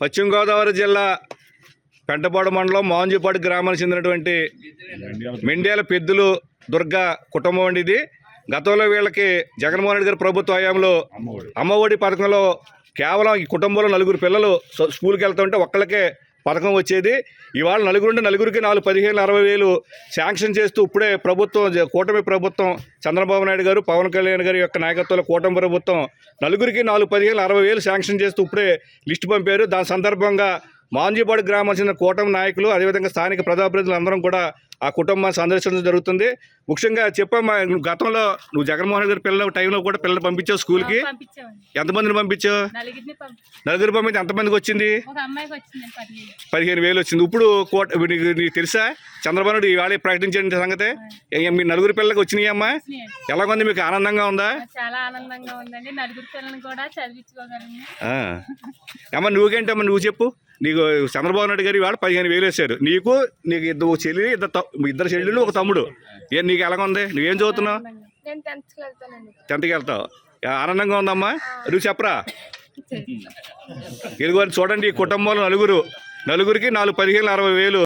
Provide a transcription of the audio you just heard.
పశ్చిమ గోదావరి జిల్లా పెంటపాడు మండలం మోహన్జీపాడు గ్రామానికి చెందినటువంటి మెండ్యాల పెద్దులు దుర్గా కుటుంబం అండి ఇది. గతంలో వీళ్ళకి జగన్మోహన్ రెడ్డి గారి ప్రభుత్వ హయాంలో అమ్మఒడి పథకంలో కేవలం ఈ కుటుంబంలో నలుగురు పిల్లలు స్కూల్కి వెళ్తుంటే ఒక్కళ్ళకే పథకం వచ్చేది. ఇవాళ నలుగురుంటే నలుగురికి నాలుగు పదిహేను అరవై వేలు శాంక్షన్ చేస్తూ ఇప్పుడే ప్రభుత్వం కూటమి ప్రభుత్వం చంద్రబాబు నాయుడు గారు పవన్ కళ్యాణ్ గారి యొక్క నాయకత్వంలో కూటమి ప్రభుత్వం నలుగురికి నాలుగు పదిహేను అరవై వేలు శాంక్షన్ చేస్తూ ఇప్పుడే లిస్టు పంపారు. దాని సందర్భంగా మాంజీపాడు గ్రామం చెందిన కూటమి నాయకులు అదేవిధంగా స్థానిక ప్రజాప్రతినిధులు అందరం కూడా ఆ కుటుంబాన్ని సందర్శించడం జరుగుతుంది. ముఖ్యంగా చెప్పమ్మా నువ్వు గతంలో నువ్వు జగన్మోహన్ రెడ్డి గారి పిల్లల టైంలో కూడా పిల్లలు పంపించావు స్కూల్కి? ఎంతమందిని పంపించావు? నలుగురు పంపించి ఎంతమందికి వచ్చింది? పదిహేను. వేలు వచ్చింది. ఇప్పుడు కోట నీకు తెలుసా? చంద్రబాబు నాయుడు ఇవాళ ప్రకటించిన సంగతి? మీ నలుగురు పిల్లలకి వచ్చినాయి అమ్మా? వచ్చినాయండి. ఎలా ఉంది మీకు ఆనందంగా ఉందా? చాలా ఆనందంగా ఉందండి. నలుగురు పిల్లల్ని కూడా చదివించుకోగలను ఆ. అమ్మ నువ్వేంటమ్మా నువ్వు చెప్పు. నీకు చంద్రబాబు నాయుడు గారు ఇవాళ పదిహేను వేలు వేశారు. నీకు నీకు ఇద్దరు చెల్లి ఇద్దరు ఇద్దరు చెల్లెలు ఒక తమ్ముడు. ఏ నీకు ఎలాగ ఉంది? నువ్వేం చదువుతున్నావు? నేను టెన్త్కి వెళ్తావు. ఆనందంగా ఉందమ్మా. నువ్వు చెప్పరా? ఇదిగో చూడండి ఈ కుటుంబంలో నలుగురు. నలుగురికి నాలుగు పదిహేను అరవై వేలు.